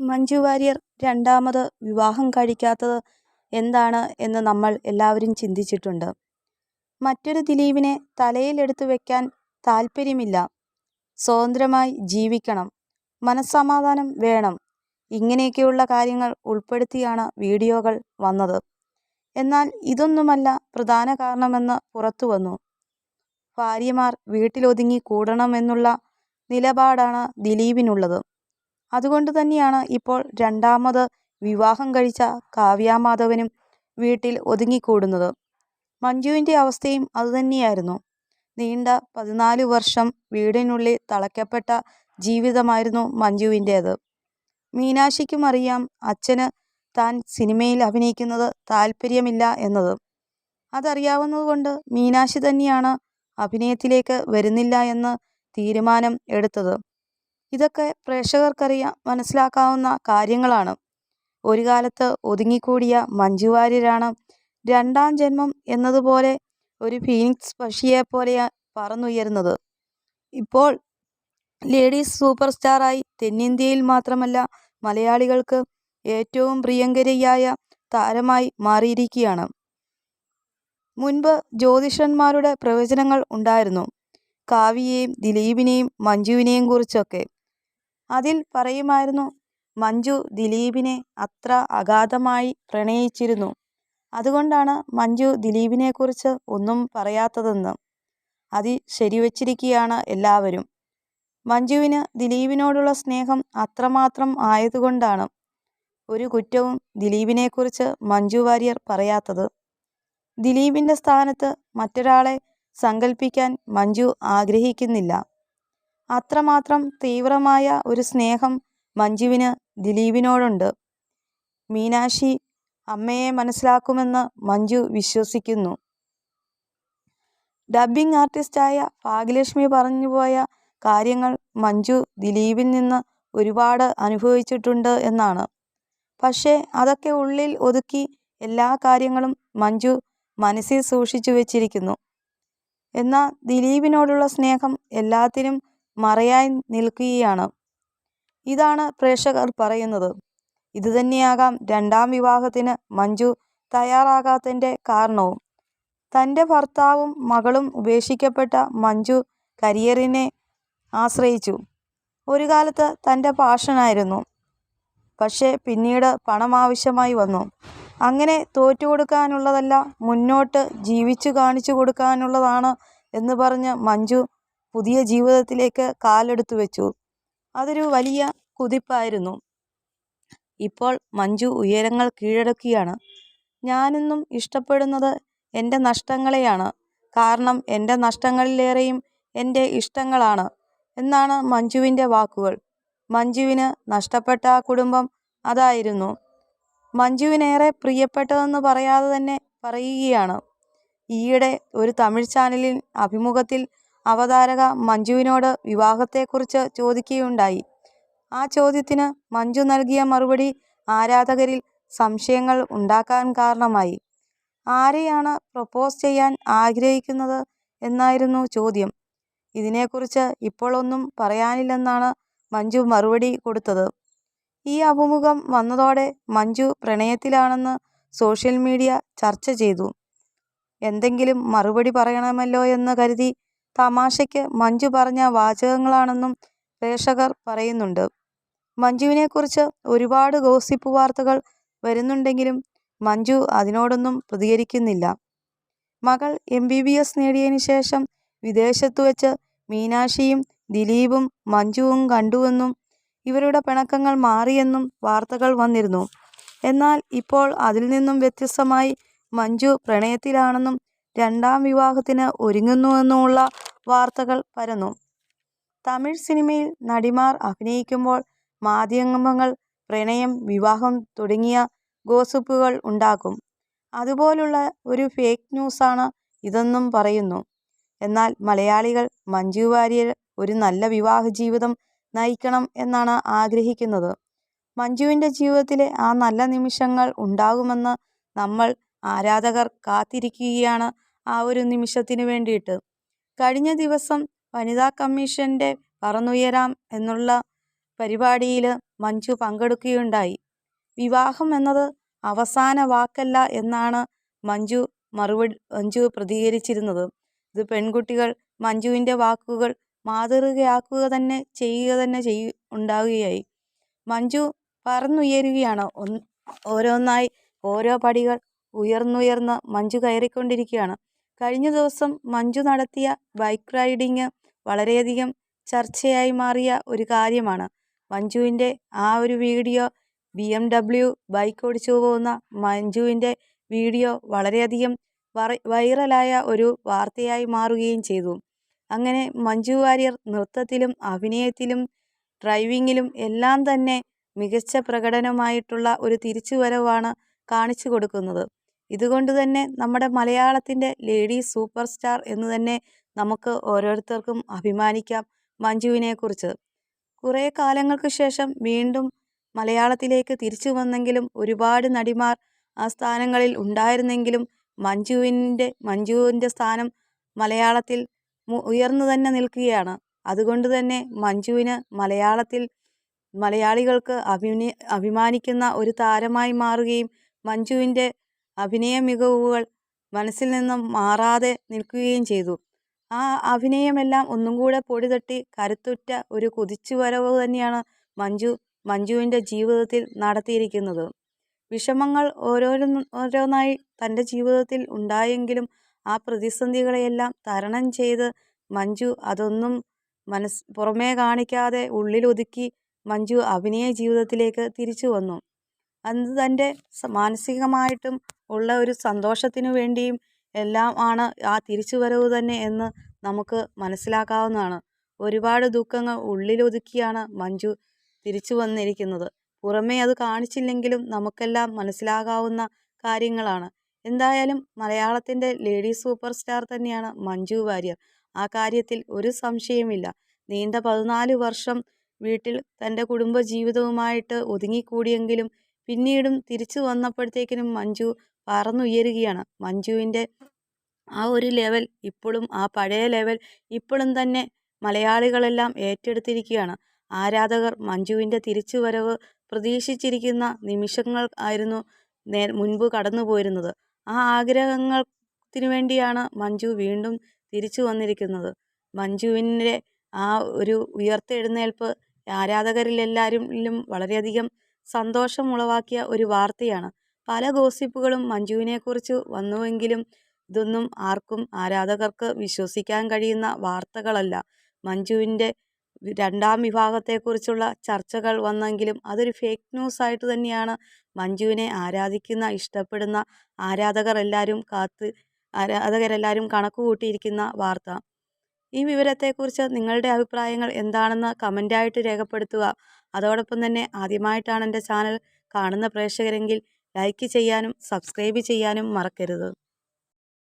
മഞ്ജു വാര്യർ രണ്ടാമത് വിവാഹം കഴിക്കാത്തത് എന്താണ് എന്ന് നമ്മൾ എല്ലാവരും ചിന്തിച്ചിട്ടുണ്ട്. മറ്റൊരു ദിലീപിനെ തലയിലെടുത്ത് വെക്കാൻ താല്പര്യമില്ല സ്വതന്ത്രമായി ജീവിക്കണം. മനസ്സമാധാനം വേണം. ഇങ്ങനെയൊക്കെയുള്ള കാര്യങ്ങൾ ഉൾപ്പെടുത്തിയാണ് വീഡിയോകൾ വന്നത്. എന്നാൽ ഇതൊന്നുമല്ല പ്രധാന കാരണമെന്ന് പുറത്തു വന്നു ഭാര്യമാർ വീട്ടിലൊതുങ്ങി കൂടണമെന്നുള്ള നിലപാടാണ് ദിലീപിനുള്ളത്. അതുകൊണ്ട് തന്നെയാണ് ഇപ്പോൾ രണ്ടാമത് വിവാഹം കഴിച്ച കാവ്യാമാധവനും വീട്ടിൽ ഒതുങ്ങിക്കൂടുന്നത്. മഞ്ജുവിന്റെ അവസ്ഥയും അതുതന്നെയായിരുന്നു. നീണ്ട പതിനാല് വർഷം വീടിനുള്ളിൽ തളയ്ക്കപ്പെട്ട ജീവിതമായിരുന്നു മഞ്ജുവിന്റേത് മീനാക്ഷിക്കും അറിയാം അച്ഛന് താൻ സിനിമയിൽ അഭിനയിക്കുന്നത് താല്പര്യമില്ല എന്നത്. അതറിയാവുന്നതുകൊണ്ട് മീനാക്ഷി തന്നെയാണ് അഭിനയത്തിലേക്ക് വരുന്നില്ല എന്ന് തീരുമാനം എടുത്തത്. ഇതൊക്കെ പ്രേക്ഷകർക്കറിയാം മനസ്സിലാക്കാവുന്ന കാര്യങ്ങളാണ്. ഒരു കാലത്ത് ഒതുങ്ങിക്കൂടിയ മഞ്ജു വാര്യരാണ് രണ്ടാം ജന്മം എന്നതുപോലെ ഒരു ഫീനിക്സ് പക്ഷിയെ പോലെയാണ് പറന്നുയരുന്നത് ഇപ്പോൾ ലേഡീസ് സൂപ്പർ സ്റ്റാറായി തെന്നിന്ത്യയിൽ മാത്രമല്ല മലയാളികൾക്ക് ഏറ്റവും പ്രിയങ്കരിയായ താരമായി മാറിയിരിക്കുകയാണ്. മുൻപ് ജ്യോതിഷന്മാരുടെ പ്രവചനങ്ങൾ ഉണ്ടായിരുന്നു കാവ്യയെയും ദിലീപിനെയും മഞ്ജുവിനെയും കുറിച്ചൊക്കെ. അതിൽ പറയുമായിരുന്നു മഞ്ജു ദിലീപിനെ അത്ര അഗാധമായി പ്രണയിച്ചിരുന്നു. അതുകൊണ്ടാണ് മഞ്ജു ദിലീപിനെക്കുറിച്ച് ഒന്നും പറയാത്തതെന്ന്. അതി ശരിവച്ചിരിക്കുകയാണ് എല്ലാവരും. മഞ്ജുവിന് ദിലീപിനോടുള്ള സ്നേഹം അത്രമാത്രം ആയതുകൊണ്ടാണ് ഒരു കുറ്റവും ദിലീപിനെക്കുറിച്ച് മഞ്ജു വാര്യർ പറയാത്തത്. ദിലീപിന്റെ സ്ഥാനത്ത് മറ്റൊരാളെ സങ്കല്പിക്കാൻ മഞ്ജു ആഗ്രഹിക്കുന്നില്ല. അത്രമാത്രം തീവ്രമായ ഒരു സ്നേഹം മഞ്ജുവിന് ദിലീപിനോടുണ്ട്. മീനാക്ഷി അമ്മയെ മനസ്സിലാക്കുമെന്ന് മഞ്ജു വിശ്വസിക്കുന്നു. ഡബ്ബിംഗ് ആർട്ടിസ്റ്റായ ഭാഗ്യലക്ഷ്മി പറഞ്ഞുപോയ കാര്യങ്ങൾ മഞ്ജു ദിലീപിൽ നിന്ന് ഒരുപാട് അനുഭവിച്ചിട്ടുണ്ട് എന്നാണ്. പക്ഷേ അതൊക്കെ ഉള്ളിൽ ഒതുക്കി എല്ലാ കാര്യങ്ങളും മഞ്ജു മനസ്സിൽ സൂക്ഷിച്ചു വെച്ചിരിക്കുന്നു. എന്നാൽ ദിലീപിനോടുള്ള സ്നേഹം എല്ലാത്തിനും മറയായി നിൽക്കുകയാണ്. ഇതാണ് പ്രേക്ഷകർ പറയുന്നത്. ഇതുതന്നെയാകാം രണ്ടാം വിവാഹത്തിന് മഞ്ജു തയ്യാറാകാത്തതിന്റെ കാരണവും. തന്റെ ഭർത്താവും മകളും ഉപേക്ഷിക്കപ്പെട്ട മഞ്ജു കരിയറിനെ ആശ്രയിച്ചു. ഒരു കാലത്ത് തന്റെ പാഷനായിരുന്നു. പക്ഷേ പിന്നീട് പണം ആവശ്യമായി വന്നു. അങ്ങനെ തോറ്റുകൊടുക്കാനുള്ളതല്ല മുന്നോട്ട് ജീവിച്ചു കാണിച്ചു കൊടുക്കാനുള്ളതാണ് എന്ന് പറഞ്ഞ് മഞ്ജു പുതിയ ജീവിതത്തിലേക്ക് കാലെടുത്തു വെച്ചു അതൊരു വലിയ കുതിപ്പായിരുന്നു. ഇപ്പോൾ മഞ്ജു ഉയരങ്ങൾ കീഴടക്കുകയാണ്. ഞാനെന്നും ഇഷ്ടപ്പെടുന്നത് എന്റെ നഷ്ടങ്ങളെയാണ്. കാരണം എന്റെ നഷ്ടങ്ങളിലേറെയും എന്റെ ഇഷ്ടങ്ങളാണ് എന്നാണ് മഞ്ജുവിന്റെ വാക്കുകൾ. മഞ്ജുവിന് നഷ്ടപ്പെട്ട ആ കുടുംബം അതായിരുന്നു മഞ്ജുവിനേറെ പ്രിയപ്പെട്ടതെന്ന് പറയാതെ തന്നെ പറയുകയാണ്. ഈയിടെ ഒരു തമിഴ് ചാനലിൽ അഭിമുഖത്തിൽ അവതാരക മഞ്ജുവിനോട് വിവാഹത്തെക്കുറിച്ച് ചോദിക്കുകയുണ്ടായി. ആ ചോദ്യത്തിന് മഞ്ജു നൽകിയ മറുപടി ആരാധകരിൽ സംശയങ്ങൾ ഉണ്ടാക്കാൻ കാരണമായി. ആരെയാണ് പ്രപ്പോസ് ചെയ്യാൻ ആഗ്രഹിക്കുന്നത് എന്നായിരുന്നു ചോദ്യം. ഇതിനെക്കുറിച്ച് ഇപ്പോൾ ഒന്നും പറയാനില്ലെന്നാണ് മഞ്ജു മറുപടി കൊടുത്തത്. ഈ അഭിമുഖം വന്നതോടെ മഞ്ജു പ്രണയത്തിലാണെന്ന് സോഷ്യൽ മീഡിയ ചർച്ച ചെയ്തു. എന്തെങ്കിലും മറുപടി പറയണമല്ലോ എന്ന് കരുതി തമാശയ്ക്ക് മഞ്ജു പറഞ്ഞ വാചകങ്ങളാണെന്നും പ്രേക്ഷകർ പറയുന്നുണ്ട്. മഞ്ജുവിനെക്കുറിച്ച് ഒരുപാട് ഗോസിപ്പ് വാർത്തകൾ വരുന്നുണ്ടെങ്കിലും മഞ്ജു അതിനോടൊന്നും പ്രതികരിക്കുന്നില്ല. മകൾ എം ബി ബി എസ് നേടിയതിന് ശേഷം വിദേശത്തുവെച്ച് മീനാക്ഷിയും ദിലീപും മഞ്ജുവും കണ്ടുവെന്നും ഇവരുടെ പിണക്കങ്ങൾ മാറിയെന്നും വാർത്തകൾ വന്നിരുന്നു. എന്നാൽ ഇപ്പോൾ അതിൽ നിന്നും വ്യത്യസ്തമായി മഞ്ജു പ്രണയത്തിലാണെന്നും രണ്ടാം വിവാഹത്തിന് ഒരുങ്ങുന്നുവെന്നുമുള്ള വാർത്തകൾ പരന്നു. തമിഴ് സിനിമയിൽ നടിമാർ അഭിനയിക്കുമ്പോൾ മാധ്യമങ്ങൾ പ്രണയം, വിവാഹം തുടങ്ങിയ ഗോസിപ്പുകൾ ഉണ്ടാക്കും. അതുപോലുള്ള ഒരു ഫേക്ക് ന്യൂസാണ് ഇതെന്നും പറയുന്നു. എന്നാൽ മലയാളികൾ മഞ്ജു വാര്യർ ഒരു നല്ല വിവാഹ ജീവിതം നയിക്കണം എന്നാണ് ആഗ്രഹിക്കുന്നത്. മഞ്ജുവിന്റെ ജീവിതത്തിലെ ആ നല്ല നിമിഷങ്ങൾ ഉണ്ടാകുമെന്ന് നമ്മൾ ആരാധകർ കാത്തിരിക്കുകയാണ് ആ ഒരു നിമിഷത്തിന് വേണ്ടിയിട്ട്. കഴിഞ്ഞ ദിവസം വനിതാ കമ്മീഷന്റെ പറന്നുയരാം എന്നുള്ള പരിപാടിയിൽ മഞ്ജു പങ്കെടുക്കുകയുണ്ടായി. വിവാഹം എന്നത് അവസാന വാക്കല്ല എന്നാണ് മഞ്ജു മറുപടി മഞ്ജു പ്രതികരിച്ചിരുന്നത്. ഇത് പെൺകുട്ടികൾ മഞ്ജുവിന്റെ വാക്കുകൾ മാതൃകയാക്കുക തന്നെ ചെയ്യുക തന്നെ ചെയ്യ ഉണ്ടാവുകയായി. മഞ്ജു പറന്നുയരുകയാണ്. ഓരോന്നായി ഓരോ പടികൾ ഉയർന്നുയർന്ന് മഞ്ജു കയറിക്കൊണ്ടിരിക്കുകയാണ്. കഴിഞ്ഞ ദിവസം മഞ്ജു നടത്തിയ ബൈക്ക് റൈഡിങ് വളരെയധികം ചർച്ചയായി മാറിയ ഒരു കാര്യമാണ്. മഞ്ജുവിന്റെ ആ ഒരു video B M W bike ഓടിച്ചു പോകുന്ന മഞ്ജുവിന്റെ വീഡിയോ വളരെയധികം വൈറലായ ഒരു വാർത്തയായി മാറുകയും ചെയ്തു. അങ്ങനെ മഞ്ജു വാര്യർ നൃത്തത്തിലും അഭിനയത്തിലും ഡ്രൈവിങ്ങിലും എല്ലാം തന്നെ മികച്ച പ്രകടനമായിട്ടുള്ള ഒരു തിരിച്ചുവരവാണ് കാണിച്ചു കൊടുക്കുന്നത്. ഇതുകൊണ്ട് തന്നെ നമ്മുടെ മലയാളത്തിന്റെ ലേഡി സൂപ്പർ സ്റ്റാർ എന്ന് തന്നെ നമുക്ക് ഓരോരുത്തർക്കും അഭിമാനിക്കാം മഞ്ജുവിനെക്കുറിച്ച്. കുറേ കാലങ്ങൾക്ക് ശേഷം വീണ്ടും മലയാളത്തിലേക്ക് തിരിച്ചു വന്നെങ്കിലും ഒരുപാട് നടിമാർ ആ സ്ഥാനങ്ങളിൽ ഉണ്ടായിരുന്നെങ്കിലും മഞ്ജുവിന്റെ മഞ്ജുവിന്റെ സ്ഥാനം മലയാളത്തിൽ ഉയർന്നു തന്നെ നിൽക്കുകയാണ്. അതുകൊണ്ട് തന്നെ മഞ്ജുവിന് മലയാളത്തിൽ മലയാളികൾക്ക് അഭിനി അഭിമാനിക്കുന്ന ഒരു താരമായി മാറുകയും മഞ്ജുവിന്റെ അഭിനയ മികവുകൾ മനസ്സിൽ നിന്നും മാറാതെ നിൽക്കുകയും ചെയ്തു. ആ അഭിനയമെല്ലാം ഒന്നും കൂടെ പൊടിതട്ടി കരുത്തുറ്റ ഒരു കുതിച്ചുവരവ് തന്നെയാണ് മഞ്ജു മഞ്ജുവിന്റെ ജീവിതത്തിൽ നടത്തിയിരിക്കുന്നത്. വിഷമങ്ങൾ ഓരോന്നായി തന്റെ ജീവിതത്തിൽ ഉണ്ടായെങ്കിലും ആ പ്രതിസന്ധികളെയെല്ലാം തരണം ചെയ്ത് മഞ്ജു അതൊന്നും മനസ് പുറമേ കാണിക്കാതെ ഉള്ളിലൊതുക്കി മഞ്ജു അഭിനയ ജീവിതത്തിലേക്ക് തിരിച്ചു വന്നു. അത് തന്റെ മാനസികമായിട്ടും ഉള്ള ഒരു സന്തോഷത്തിനു വേണ്ടിയും എല്ലാം ആണ് ആ തിരിച്ചുവരവ് തന്നെ എന്ന് നമുക്ക് മനസ്സിലാക്കാവുന്നതാണ്. ഒരുപാട് ദുഃഖങ്ങൾ ഉള്ളിലൊതുക്കിയാണ് മഞ്ജു തിരിച്ചു വന്നിരിക്കുന്നത്. പുറമേ അത് കാണിച്ചില്ലെങ്കിലും നമുക്കെല്ലാം മനസ്സിലാകാവുന്ന കാര്യങ്ങളാണ്. എന്തായാലും മലയാളത്തിന്റെ ലേഡി സൂപ്പർ സ്റ്റാർ തന്നെയാണ് മഞ്ജു വാര്യർ. ആ കാര്യത്തിൽ ഒരു സംശയമില്ല നീണ്ട പതിനാല് വർഷം വീട്ടിൽ തന്റെ കുടുംബ ജീവിതവുമായിട്ട് ഒതുങ്ങിക്കൂടിയെങ്കിലും പിന്നീടും തിരിച്ചു വന്നപ്പോഴത്തേക്കിനും മഞ്ജു പറന്നുയരുകയാണ്. മഞ്ജുവിന്റെ ആ ഒരു ലെവൽ ഇപ്പോഴും ആ പഴയ ലെവൽ ഇപ്പോഴും തന്നെ മലയാളികളെല്ലാം ഏറ്റെടുത്തിരിക്കുകയാണ്. ആരാധകർ മഞ്ജുവിന്റെ തിരിച്ചുവരവ് പ്രതീക്ഷിച്ചിരിക്കുന്ന നിമിഷങ്ങൾ ആയിരുന്നു നേ മുൻപ് കടന്നുപോയിരുന്നത്. ആ ആഗ്രഹങ്ങൾത്തിനു വേണ്ടിയാണ് മഞ്ജു വീണ്ടും തിരിച്ചു വന്നിരിക്കുന്നത്. മഞ്ജുവിന്റെ ആ ഒരു ഉയർത്തെഴുന്നേൽപ്പ് ആരാധകരിലെല്ലാവരിലും വളരെയധികം സന്തോഷം ഉളവാക്കിയ ഒരു വാർത്തയാണ്. പല ഗോസിപ്പുകളും മഞ്ജുവിനെക്കുറിച്ച് വന്നുവെങ്കിലും ഇതൊന്നും ആർക്കും ആരാധകർക്ക് വിശ്വസിക്കാൻ കഴിയുന്ന വാർത്തകളല്ല. മഞ്ജുവിന്റെ രണ്ടാം വിവാഹത്തെക്കുറിച്ചുള്ള ചർച്ചകൾ വന്നെങ്കിലും അതൊരു ഫേക്ക് ന്യൂസ് ആയിട്ട് തന്നെയാണ് മഞ്ജുവിനെ ആരാധിക്കുന്ന ഇഷ്ടപ്പെടുന്ന ആരാധകർ എല്ലാവരും കാത്ത് ആരാധകരെല്ലാവരും കണക്ക് കൂട്ടിയിരിക്കുന്ന വാർത്ത. ഈ വിവരത്തെക്കുറിച്ച് നിങ്ങളുടെ അഭിപ്രായങ്ങൾ എന്താണെന്ന് കമന്റായിട്ട് രേഖപ്പെടുത്തുക. അതോടൊപ്പം തന്നെ ആദ്യമായിട്ടാണ് എന്റെ ചാനൽ കാണുന്ന പ്രേക്ഷകരെങ്കിൽ ലൈക്ക് ചെയ്യാനും സബ്സ്ക്രൈബ് ചെയ്യാനും മറക്കരുത്.